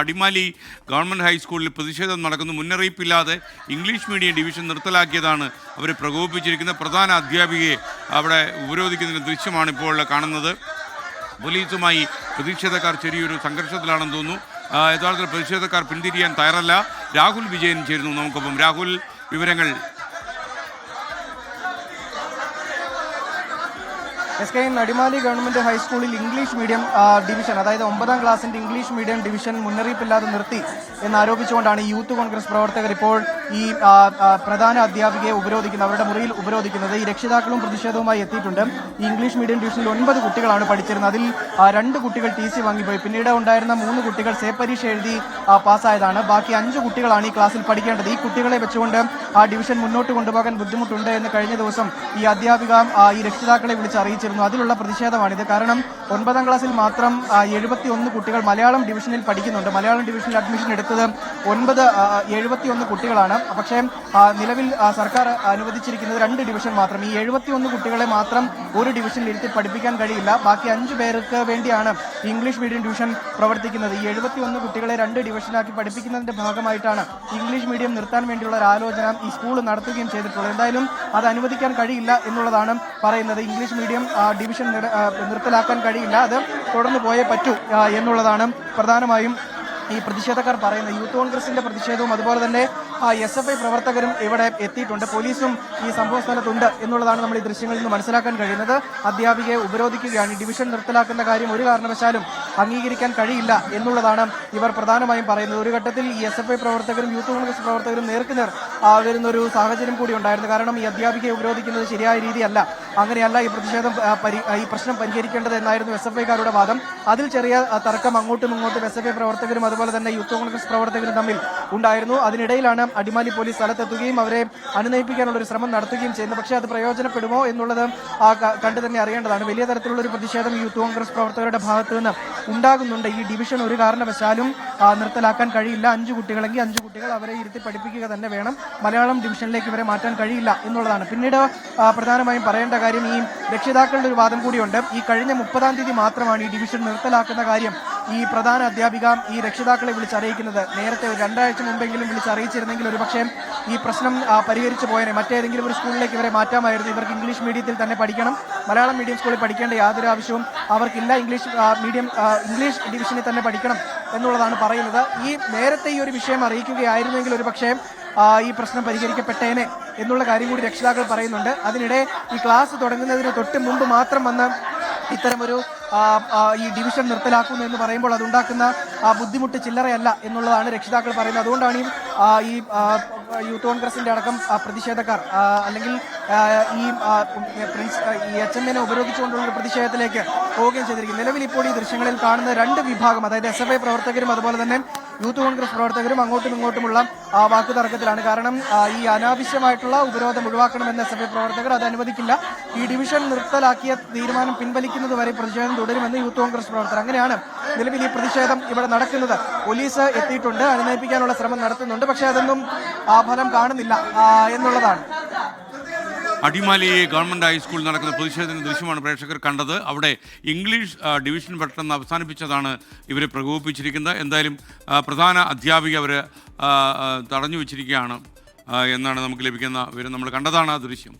Adimali government ഹൈസ്കൂളിൽ പ്രതിഷേധം നടക്കുന്നു. മുന്നറിയിപ്പില്ലാതെ ഇംഗ്ലീഷ് മീഡിയം ഡിവിഷൻ നിർത്തലാക്കിയതാണ് അവരെ പ്രകോപിപ്പിച്ചിരിക്കുന്ന പ്രധാന അധ്യാപികയെ അവിടെ ഉപരോധിക്കുന്നതിന് ദൃശ്യമാണ് ഇപ്പോൾ കാണുന്നത്. പോലീസുമായി പ്രതിഷേധക്കാർ ചെറിയൊരു സംഘർഷത്തിലാണെന്ന് തോന്നുന്നു. യഥാർത്ഥത്തിൽ പ്രതിഷേധക്കാർ പിന്തിരിയാൻ തയ്യാറല്ല. രാഹുൽ വിജയൻ ചേരുന്നു. നമുക്കൊപ്പം രാഹുൽ വിവരങ്ങൾ S K N Adimali government ഹൈസ്കൂളിൽ ഇംഗ്ലീഷ് മീഡിയം ഡിവിഷൻ അതായത് ഒമ്പതാം ക്ലാസിന്റെ ഇംഗ്ലീഷ് മീഡിയം ഡിവിഷൻ മുന്നറിയിപ്പില്ലാതെ നിർത്തി എന്നാരോപിച്ചുകൊണ്ടാണ് യൂത്ത് കോൺഗ്രസ് പ്രവർത്തകർ ഇപ്പോൾ ഈ പ്രധാന അധ്യാപികയെ ഉപരോധിക്കുന്നത് അവരുടെ മുറിയിൽ ഉപരോധിക്കുന്നത് ഈ രക്ഷിതാക്കളും പ്രതിഷേധവുമായി എത്തിയിട്ടുണ്ട്. ഈ ഇംഗ്ലീഷ് മീഡിയം ഡിവിഷനിൽ ഒൻപത് കുട്ടികളാണ് പഠിച്ചിരുന്നത്. അതിൽ രണ്ട് കുട്ടികൾ ടി സി വാങ്ങിപ്പോയി. പിന്നീട് ഉണ്ടായിരുന്ന മൂന്ന് കുട്ടികൾ സേ പരീക്ഷ എഴുതി പാസ്സായതാണ്. ബാക്കി അഞ്ച് കുട്ടികളാണ് ഈ ക്ലാസ്സിൽ പഠിക്കേണ്ടത്. ഈ കുട്ടികളെ വെച്ചുകൊണ്ട് ആ ഡിവിഷൻ മുന്നോട്ട് കൊണ്ടുപോകാൻ ബുദ്ധിമുട്ടുണ്ട് എന്ന് കഴിഞ്ഞ ദിവസം ഈ അധ്യാപിക ഈ രക്ഷിതാക്കളെ വിളിച്ച് അറിയിച്ചിരുന്നു അതിലുള്ള പ്രതിഷേധമാണിത്. കാരണം ഒൻപതാം ക്ലാസ്സിൽ മാത്രം എഴുപത്തി ഒന്ന് കുട്ടികൾ മലയാളം ഡിവിഷനിൽ പഠിക്കുന്നുണ്ട്. മലയാളം ഡിവിഷനിൽ അഡ്മിഷൻ എടുത്തത് ഒൻപത് എഴുപത്തി ഒന്ന് കുട്ടികളാണ്. പക്ഷേ നിലവിൽ സർക്കാർ അനുവദിച്ചിരിക്കുന്നത് രണ്ട് ഡിവിഷൻ മാത്രം. ഈ എഴുപത്തി ഒന്ന് കുട്ടികളെ മാത്രം ഒരു ഡിവിഷനിൽ ഇരുത്തി പഠിപ്പിക്കാൻ കഴിയില്ല. ബാക്കി അഞ്ച് പേർക്ക് വേണ്ടിയാണ് ഇംഗ്ലീഷ് മീഡിയം ഡിവിഷൻ പ്രവർത്തിക്കുന്നത്. ഈ എഴുപത്തി ഒന്ന് കുട്ടികളെ രണ്ട് ഡിവിഷനാക്കി പഠിപ്പിക്കുന്നതിന്റെ ഭാഗമായിട്ടാണ് ഇംഗ്ലീഷ് മീഡിയം നിർത്താൻ വേണ്ടിയുള്ള ഒരു ആലോചന ഈ സ്കൂൾ നടത്തുകയും ചെയ്തിട്ടുള്ളത്. എന്തായാലും അത് അനുവദിക്കാൻ കഴിയില്ല എന്നുള്ളതാണ് പറയുന്നത് ഇംഗ്ലീഷ് മീഡിയം ഡിവിഷൻ നിർത്തലാക്കാൻ കഴിയില്ല. അത് തുടർന്ന് പോയേ പറ്റൂ എന്നുള്ളതാണ് പ്രധാനമായും ഈ പ്രതിഷേധക്കാർ പറയുന്നത് യൂത്ത് കോൺഗ്രസിന്റെ പ്രതിഷേധവും അതുപോലെ തന്നെ എസ് എഫ് ഐ പ്രവർത്തകരും ഇവിടെ എത്തിയിട്ടുണ്ട്. പോലീസും ഈ സംഭവ സ്ഥലത്തുണ്ട് എന്നുള്ളതാണ് നമ്മൾ ഈ ദൃശ്യങ്ങളിൽ നിന്ന് മനസ്സിലാക്കാൻ കഴിയുന്നത്. അധ്യാപികയെ ഉപരോധിക്കുകയാണ്. ഡിവിഷൻ നിർത്തലാക്കുന്ന കാര്യം ഒരു കാരണവശാലും അംഗീകരിക്കാൻ കഴിയില്ല എന്നുള്ളതാണ് ഇവർ പ്രധാനമായും പറയുന്നത്. ഒരു ഘട്ടത്തിൽ ഈ എസ് എഫ് ഐ പ്രവർത്തകരും യൂത്ത് കോൺഗ്രസ് പ്രവർത്തകരും നേർക്കുനേർ വരുന്ന ഒരു സാഹചര്യം കൂടി ഉണ്ടായിരുന്നു. കാരണം ഈ അധ്യാപികയെ ഉപരോധിക്കുന്നത് ശരിയായ രീതിയല്ല. അങ്ങനെയല്ല ഈ പ്രതിഷേധം ഈ പ്രശ്നം പരിഹരിക്കേണ്ടത് എന്നായിരുന്നു എസ് എഫ് ഐക്കാരുടെ വാദം. അതിൽ ചെറിയ തർക്കം അങ്ങോട്ടും ഇങ്ങോട്ടും എസ് എഫ് ഐ പ്രവർത്തകരും അതുപോലെ തന്നെ യൂത്ത് കോൺഗ്രസ് പ്രവർത്തകരും തമ്മിൽ ഉണ്ടായിരുന്നു. അതിനിടയിലാണ് അടിമാലി പോലീസ് സ്ഥലത്തെത്തുകയും അവരെ അനുനയിപ്പിക്കാനുള്ള ഒരു ശ്രമം നടത്തുകയും ചെയ്യുന്നത്. പക്ഷേ അത് പ്രയോജനപ്പെടുമോ എന്നുള്ളത് കണ്ടു തന്നെ അറിയേണ്ടതാണ്. വലിയ തരത്തിലുള്ള ഒരു പ്രതിഷേധം യൂത്ത് കോൺഗ്രസ് പ്രവർത്തകരുടെ ഭാഗത്തു നിന്ന് ഉണ്ടാകുന്നുണ്ട്. ഈ ഡിവിഷൻ ഒരു കാരണവശാലും നിർത്തലാക്കാൻ കഴിയില്ല. അഞ്ച് കുട്ടികളെങ്കിൽ അഞ്ച് കുട്ടികൾ അവരെ ഇരുത്തി പഠിപ്പിക്കുക തന്നെ വേണം. മലയാളം ഡിവിഷനിലേക്ക് ഇവരെ മാറ്റാൻ കഴിയില്ല എന്നുള്ളതാണ്. പിന്നീട് പ്രധാനമായും പറയേണ്ട കാര്യം ഈ രക്ഷിതാക്കളുടെ ഒരു വാദം കൂടിയുണ്ട്. ഈ കഴിഞ്ഞ മുപ്പതാം തീയതി മാത്രമാണ് ഈ ഡിവിഷൻ നിർത്തലാക്കുന്ന കാര്യം ഈ പ്രധാന അധ്യാപിക ഈ രക്ഷിതാക്കളെ വിളിച്ചറിയിക്കുന്നത്. നേരത്തെ ഒരു രണ്ടാഴ്ച മുമ്പെങ്കിലും വിളിച്ചറിയിച്ചിരുന്നെങ്കിൽ ഒരു പക്ഷേ ഈ പ്രശ്നം പരിഹരിച്ചു പോയനെ. മറ്റേതെങ്കിലും ഒരു സ്കൂളിലേക്ക് ഇവരെ മാറ്റാമായിരുന്നു. ഇവർക്ക് ഇംഗ്ലീഷ് മീഡിയത്തിൽ തന്നെ പഠിക്കണം. മലയാളം മീഡിയം സ്കൂളിൽ പഠിക്കേണ്ട യാതൊരു ആവശ്യവും അവർക്കില്ല. ഇംഗ്ലീഷ് മീഡിയം ഇംഗ്ലീഷ് ഡിവിഷനിൽ തന്നെ പഠിക്കണം എന്നുള്ളതാണ് പറയുന്നത്. ഈ നേരത്തെ ഈ ഒരു വിഷയം അറിയിക്കുകയായിരുന്നെങ്കിൽ ഒരു പക്ഷേ ഈ പ്രശ്നം പരിഹരിക്കപ്പെട്ടേനെ. എന്നുള്ള കാര്യം കൂടി രക്ഷിതാക്കൾ പറയുന്നുണ്ട്. അതിനിടെ ഈ ക്ലാസ് തുടങ്ങുന്നതിന് തൊട്ട് മുമ്പ് മാത്രം വന്ന് ഇത്തരമൊരു ഈ ഡിവിഷൻ നിർത്തലാക്കുന്നു എന്ന് പറയുമ്പോൾ അതുണ്ടാക്കുന്ന ബുദ്ധിമുട്ട് ചില്ലറയല്ല എന്നുള്ളതാണ് രക്ഷിതാക്കൾ പറയുന്നത്. അതുകൊണ്ടാണ് ഈ യൂത്ത് കോൺഗ്രസിന്റെ അടക്കം പ്രതിഷേധക്കാർ അല്ലെങ്കിൽ ഈ പ്രിൻസ് ഈ എച്ച് എം എനെ പ്രതിഷേധത്തിലേക്ക് പോവുകയും ചെയ്തിരിക്കും നിലവിൽ ഇപ്പോൾ ഈ ദൃശ്യങ്ങളിൽ കാണുന്ന രണ്ട് വിഭാഗം അതായത് എസ് എഫ് ഐ പ്രവർത്തകരും അതുപോലെ തന്നെ യൂത്ത് കോൺഗ്രസ് പ്രവർത്തകരും അങ്ങോട്ടും ഇങ്ങോട്ടുമുള്ള ആ, വാക്കുതർക്കത്തിലാണ്. കാരണം ഈ അനാവശ്യമായിട്ടുള്ള ഉപരോധം ഒഴിവാക്കണമെന്ന് എസ് എഫ് ഐ പ്രവർത്തകർ അത് അനുവദിക്കില്ല. ഈ ഡിവിഷൻ നിർത്തലാക്കിയ തീരുമാനം പിൻവലിക്കുന്നതുവരെ പ്രതിഷേധം തുടരുമെന്ന് യൂത്ത് കോൺഗ്രസ് പ്രവർത്തകർ അങ്ങനെയാണ് നിലവിൽ ഈ പ്രതിഷേധം ഇവിടെ നടക്കുന്നത്. പോലീസ് എത്തിയിട്ടുണ്ട് അനുനയിപ്പിക്കാനുള്ള ശ്രമം നടത്തുന്നുണ്ട് പക്ഷേ അതൊന്നും ഫലം കാണുന്നില്ല എന്നുള്ളതാണ്. അടിമാലി ഗവൺമെന്റ് ഹൈസ്കൂളിൽ നടക്കുന്ന പ്രതിഷേധത്തിന്റെ ദൃശ്യമാണ് പ്രേക്ഷകർ കണ്ടത്. അവിടെ ഇംഗ്ലീഷ് ഡിവിഷൻ പെട്ടെന്ന് അവസാനിപ്പിച്ചതാണ് ഇവരെ പ്രകോപിപ്പിച്ചിരിക്കുന്നത്. എന്തായാലും പ്രധാന അധ്യാപിക ആ, തടഞ്ഞു വെച്ചിരിക്കുകയാണ് എന്നാണ് നമുക്ക് ലഭിക്കുന്ന വിവരം. നമ്മൾ കണ്ടതാണ് ആ ദൃശ്യം.